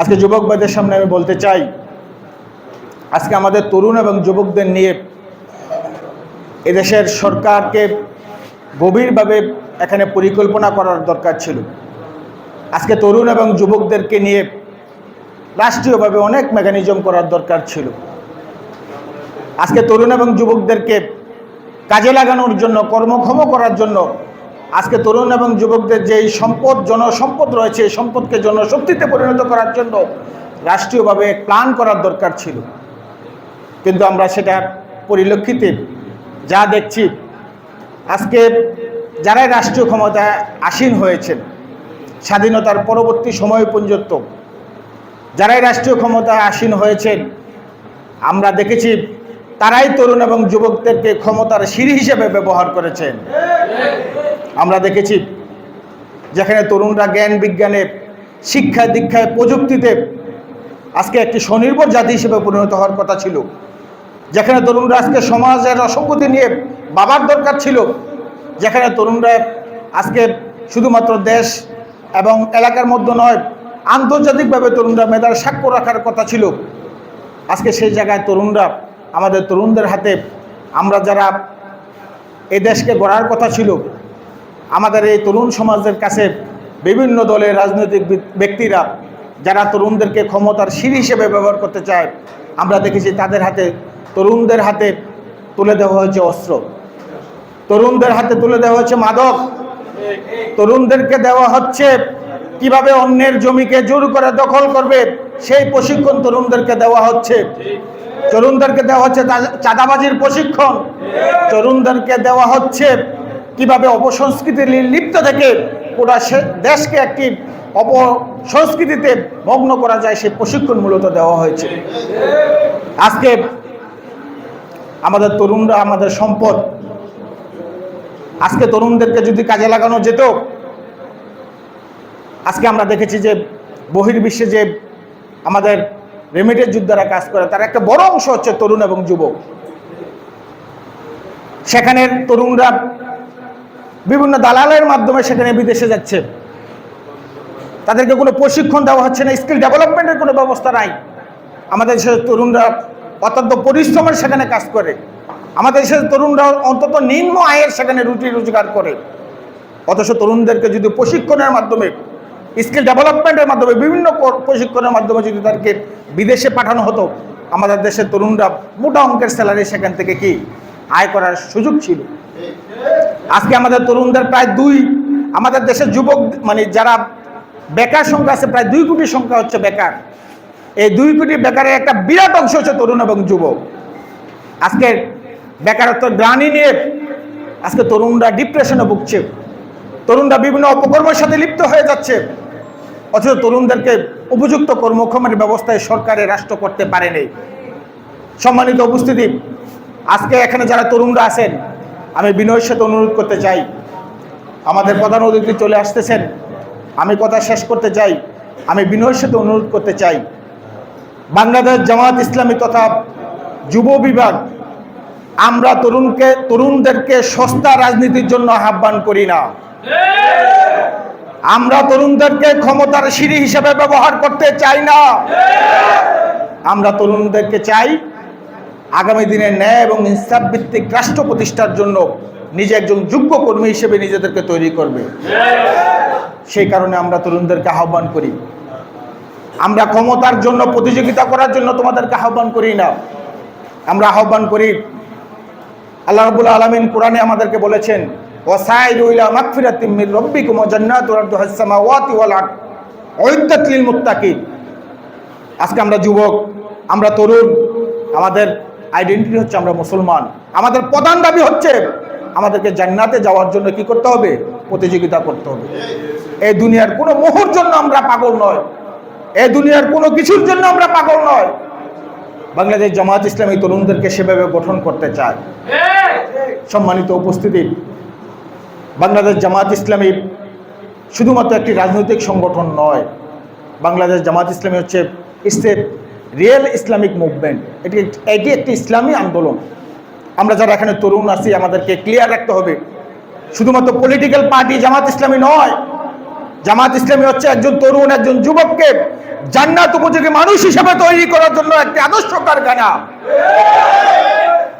আজকে যুবক ভাইদের সামনে আমি বলতে চাই, আজকে আমাদের তরুণ এবং যুবকদের নিয়ে এদেশের সরকারকে গভীরভাবে এখানে পরিকল্পনা করার দরকার ছিল। আজকে তরুণ এবং যুবকদেরকে নিয়ে রাষ্ট্রীয়ভাবে অনেক মেকানিজম করার দরকার ছিল। আজকে তরুণ এবং যুবকদেরকে কাজে লাগানোর জন্য, কর্মক্ষম করার জন্য আজকে তরুণ এবং যুবকদের যে এই সম্পদ, জনসম্পদ রয়েছে, এই সম্পদকে জনশক্তিতে পরিণত করার জন্য রাষ্ট্রীয়ভাবে প্ল্যান করার দরকার ছিল। কিন্তু আমরা সেটা পরিলক্ষিতে যা দেখছি, আজকে যারাই রাষ্ট্রীয় ক্ষমতায় আসীন হয়েছেন, স্বাধীনতার পরবর্তী সময় পর্যন্ত যারাই রাষ্ট্রীয় ক্ষমতায় আসীন হয়েছেন, আমরা দেখেছি তারাই তরুণ এবং যুবকদেরকে ক্ষমতার সিঁড়ি হিসেবে ব্যবহার করেছেন। আমরা দেখেছি যেখানে তরুণরা জ্ঞান বিজ্ঞানে শিক্ষায় দীক্ষায়, প্রযুক্তিতে আজকে একটি স্বনির্ভর জাতি হিসেবে পরিণত হওয়ার কথা ছিল। যেখানে তরুণরা আজকে সমাজের অসঙ্গতি নিয়ে বাবার দরকার ছিল। যেখানে তরুণরা আজকে শুধুমাত্র দেশ এবং এলাকার মধ্যে নয়, আন্তর্জাতিকভাবে তরুণরা মেধার সাক্ষ্য রাখার কথা ছিল। আজকে সেই জায়গায় তরুণরা, আমাদের তরুণদের হাতে আমরা যারা এই দেশকে গড়ার কথা ছিল আমাদের এই তরুণ সমাজের কাছে বিভিন্ন দলের রাজনৈতিক ব্যক্তিরা, যারা তরুণদেরকে ক্ষমতার সিঁড়ি হিসেবে ব্যবহার করতে চায়, আমরা দেখেছি তাদের হাতে, তরুণদের হাতে তুলে দেওয়া হয়েছে অস্ত্র। তরুণদের হাতে তুলে দেওয়া হয়েছে মাদক। তরুণদেরকে দেওয়া হচ্ছে কীভাবে অন্যের জমিকে জোর করে দখল করবে, সেই প্রশিক্ষণ তরুণদেরকে দেওয়া হচ্ছে। তরুণদেরকে দেওয়া হচ্ছে চাঁদাবাজির প্রশিক্ষণ। তরুণদেরকে দেওয়া হচ্ছে কীভাবে অপসংস্কৃতি লিপ্ত থেকে গোটা সে- দেশকে একটি অপসংস্কৃতিতে মগ্ন করা যায় সেই প্রশিক্ষণ মূলত দেওয়া হয়েছে। আজকে আমাদের তরুণরা, আমাদের সম্পদ, আজকে তরুণদেরকে যদি কাজে লাগানো যেত, আজকে আমরা দেখেছি যে বহির্বিশ্বে যে আমাদের রেমিটেড যোদ্ধারা কাজ করে, তার একটা বড় অংশ হচ্ছে তরুণ এবং যুবক। সেখানের তরুণরা বিভিন্ন দালালের মাধ্যমে সেখানে বিদেশে যাচ্ছে। তাদেরকে কোনো প্রশিক্ষণ দেওয়া হচ্ছে না, স্কিল ডেভেলপমেন্টের কোনো ব্যবস্থা নাই। আমাদের দেশের তরুণরা অত্যন্ত পরিশ্রমের সেখানে কাজ করে। আমাদের দেশের তরুণরা অন্তত নিম্ন আয়ের সেখানে রুটি রোজগার করে। অথচ তরুণদেরকে যদি প্রশিক্ষণের মাধ্যমে, স্কিল ডেভেলপমেন্টের মাধ্যমে, বিভিন্ন প্রশিক্ষণের মাধ্যমে যদি তাদেরকে বিদেশে পাঠানো হতো, আমাদের দেশের তরুণরা মোটা অঙ্কের স্যালারি সেখান থেকে কি আয় করার সুযোগ ছিল? আজকে আমাদের তরুণদের প্রায় দুই, আমাদের দেশের যুবক মানে যারা বেকার সংখ্যা আছে, প্রায় দুই কোটি সংখ্যা হচ্ছে বেকার। এই দুই কোটি বেকারের একটা বিরাট অংশ হচ্ছে তরুণ এবং যুবক। আজকে বেকারত্ব গ্রানি নিয়ে আজকে তরুণরা ডিপ্রেশনে ভুগছে। তরুণরা বিভিন্ন অপকর্মের সাথে লিপ্ত হয়ে যাচ্ছে। অথচ তরুণদেরকে উপযুক্ত কর্মক্ষমের ব্যবস্থায় সরকারে রাষ্ট্র করতে পারেনি। সম্মানিত উপস্থিতি, আজকে এখানে যারা তরুণরা আছেন আমি বিনয়ের সাথে অনুরোধ করতে চাই। আমাদের প্রধান অতিথি চলে আসতেছেন। আমি কথা শেষ করতে চাই। আমি বিনয়ের সাথে অনুরোধ করতে চাই। বাংলাদেশ জামাত ইসলামী তথা যুব বিভাগ, আমরা তরুণকে, তরুণদেরকে সস্তা রাজনীতির জন্য আহ্বান করি না। আমরা তরুণদেরকে ক্ষমতার সিঁড়ি হিসেবে ব্যবহার করতে চাই না। আমরা তরুণদেরকে চাই আগামী দিনে ন্যায় এবং ইনসাফ ভিত্তিক রাষ্ট্র প্রতিষ্ঠার জন্য নিজে একজন যোগ্য কর্মী হিসেবে নিজেদেরকে তৈরি করবে। সেই কারণে আমরা তরুণদেরকে আহ্বান করি। আমরা ক্ষমতার জন্য প্রতিযোগিতা করার জন্য তোমাদেরকে আহ্বান করি না। আমরা আহ্বান করি, আল্লাহ রাব্বুল আলামিন কোরআনে আমাদেরকে বলেছেন আজকে আমরা যুবক, আমরা তরুণ, আমাদের আইডেন্টিটি হচ্ছে আমরা মুসলমান। আমাদের প্রধান দাবি হচ্ছে আমাদেরকে জান্নাতে যাওয়ার জন্য কি করতে হবে? প্রতিযোগিতা করতে হবে। এই দুনিয়ার কোনো মোহর জন্য আমরা পাগল নয়। এই দুনিয়ার কোনো কিছুর জন্য আমরা পাগল নয়। বাংলাদেশ জামাত ইসলামী তরুণদেরকে সেভাবে গঠন করতে চায়। সম্মানিত উপস্থিতি, বাংলাদেশ জামাত ইসলামী শুধুমাত্র একটি রাজনৈতিক সংগঠন নয়। বাংলাদেশ জামাত ইসলামী হচ্ছে এ রিয়েল ইসলামিক মুভমেন্ট এটি এটি একটি ইসলামী আন্দোলন। আমরা যারা এখানে তরুণ আছি, আমাদেরকে ক্লিয়ার রাখতে হবে। শুধুমাত্র পলিটিক্যাল পার্টি জামাত ইসলামী নয়। জামাত ইসলামী হচ্ছে একজন তরুণ, একজন যুবককে জান্নাত উপযোগী মানুষ হিসেবে তৈরি করার জন্য একটি আদর্শ কারখানা।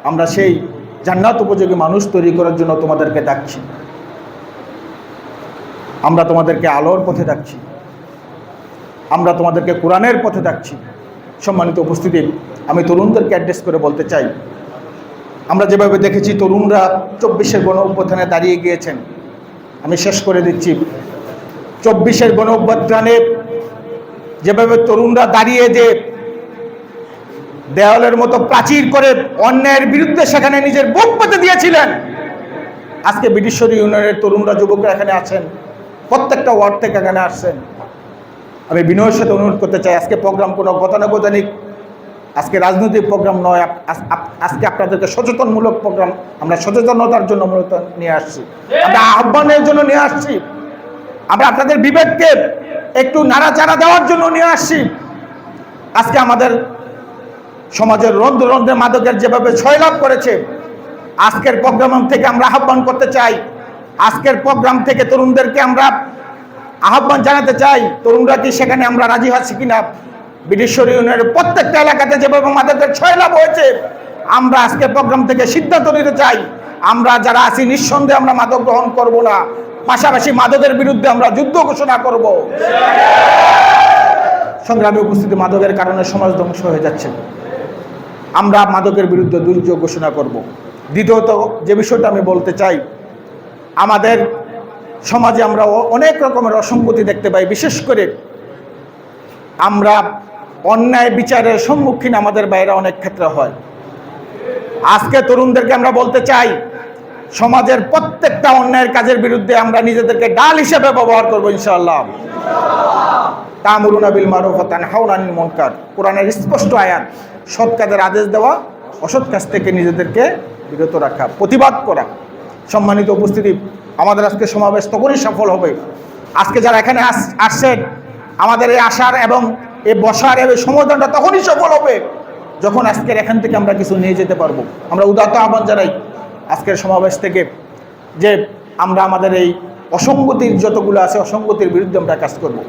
আমরা সেই জান্নাত উপযোগী মানুষ তৈরি করার জন্য তোমাদেরকে ডাকছি। আমরা তোমাদেরকে আলোর পথে ডাকছি। আমরা তোমাদেরকে কোরআনের পথে ডাকছি। সম্মানিত উপস্থিতি, আমি অ্যাড্রেস করে বলতে চাই। আমরা যেভাবে দেখেছি, তরুণরা চব্বিশের গণ অভ্যুত্থানে দাঁড়িয়ে গিয়েছেন। আমি শেষ করে দিচ্ছি। চব্বিশের গণ অভ্যুত্থানে যেভাবে তরুণরা দাঁড়িয়ে যে দেওয়ালের মতো প্রাচীর করে অন্যায়ের বিরুদ্ধে সেখানে নিজের বুক পেতে দিয়েছিলেন, আজকে ব্রিটিশ্বর ইউনিয়নের তরুণরা, যুবকরা এখানে আছেন। প্রত্যেকটা ওয়ার্ড থেকে এখানে আসছেন। আমি বিনয়ের সাথে অনুরোধ করতে চাই, আজকে প্রোগ্রাম কোনো গতানুগতানিক, আজকে রাজনৈতিক প্রোগ্রাম নয় আজকে আপনাদেরকে সচেতনমূলক প্রোগ্রাম আমরা সচেতনতার জন্য মূলত নিয়ে আসছি। আমরা আহ্বানের জন্য নিয়ে আসছি। আমরা আপনাদের বিবেককে একটু নাড়াচাড়া দেওয়ার জন্য নিয়ে আসছি। আজকে আমাদের সমাজের রন্ধ্র রন্ধ্রে মাদকের যেভাবে ছয়লাভ করেছে, আজকের প্রোগ্রাম থেকে আমরা আহ্বান করতে চাই। আজকের প্রোগ্রাম থেকে তরুণদেরকে আমরা আহ্বান জানাতে চাই তরুণরা কি সেখানে আমরা রাজি আছি কিনা? ব্রিটিশ্বর ইউনিয়নের প্রত্যেকটা এলাকাতে যেভাবে আমাদের ছয় ছয়লাভ হয়েছে, আমরা আজকের প্রোগ্রাম থেকে সিদ্ধান্ত নিতে চাই। আমরা যারা আছি, নিঃসন্দেহে আমরা মাদক গ্রহণ করব না। পাশাপাশি মাদকের বিরুদ্ধে আমরা যুদ্ধ ঘোষণা করব। সংগ্রামী উপস্থিতি মাদকের কারণে সমাজ ধ্বংস হয়ে যাচ্ছে। আমরা মাদকের বিরুদ্ধে দুর্যোগ ঘোষণা করব। দ্বিতীয়ত, যে বিষয়টা আমি বলতে চাই, আমাদের সমাজে আমরা অনেক রকমের অসঙ্গতি দেখতে পাই, বিশেষ করে আমরা অন্যায় বিচারের সম্মুখীন আমাদের বাইরে অনেক ক্ষেত্রে হয়। আজকে তরুণদেরকে আমরা বলতে চাই, সমাজের প্রত্যেকটা অন্যায়ের কাজের বিরুদ্ধে আমরা নিজেদেরকে ডাল হিসেবে ব্যবহার করব, ইনশাআল্লাহ। তামরুনা বিল মারুফ আনিল মুনকার। কোরআনের স্পষ্ট আয়াত, সৎ কাজের আদেশ দেওয়া, অসৎ কাজ থেকে নিজেদেরকে বিরত রাখা, প্রতিবাদ করা। সম্মানিত উপস্থিতি আমাদের আজকে সমাবেশ তখনই সফল হবে। আজকে যারা এখানে আস- আসছেন, আমাদের এই আসার এবং এ বসার এবং সমাধানটা তখনই সফল হবে যখন আজকের এখান থেকে আমরা কিছু নিয়ে যেতে পারব। আমরা উদাত্ত আহ্বান জানাই আজকের সমাবেশ থেকে যে আমরা আমাদের এই অসঙ্গতির যতগুলো আছে, অসঙ্গতির বিরুদ্ধে আমরা কাজ করব।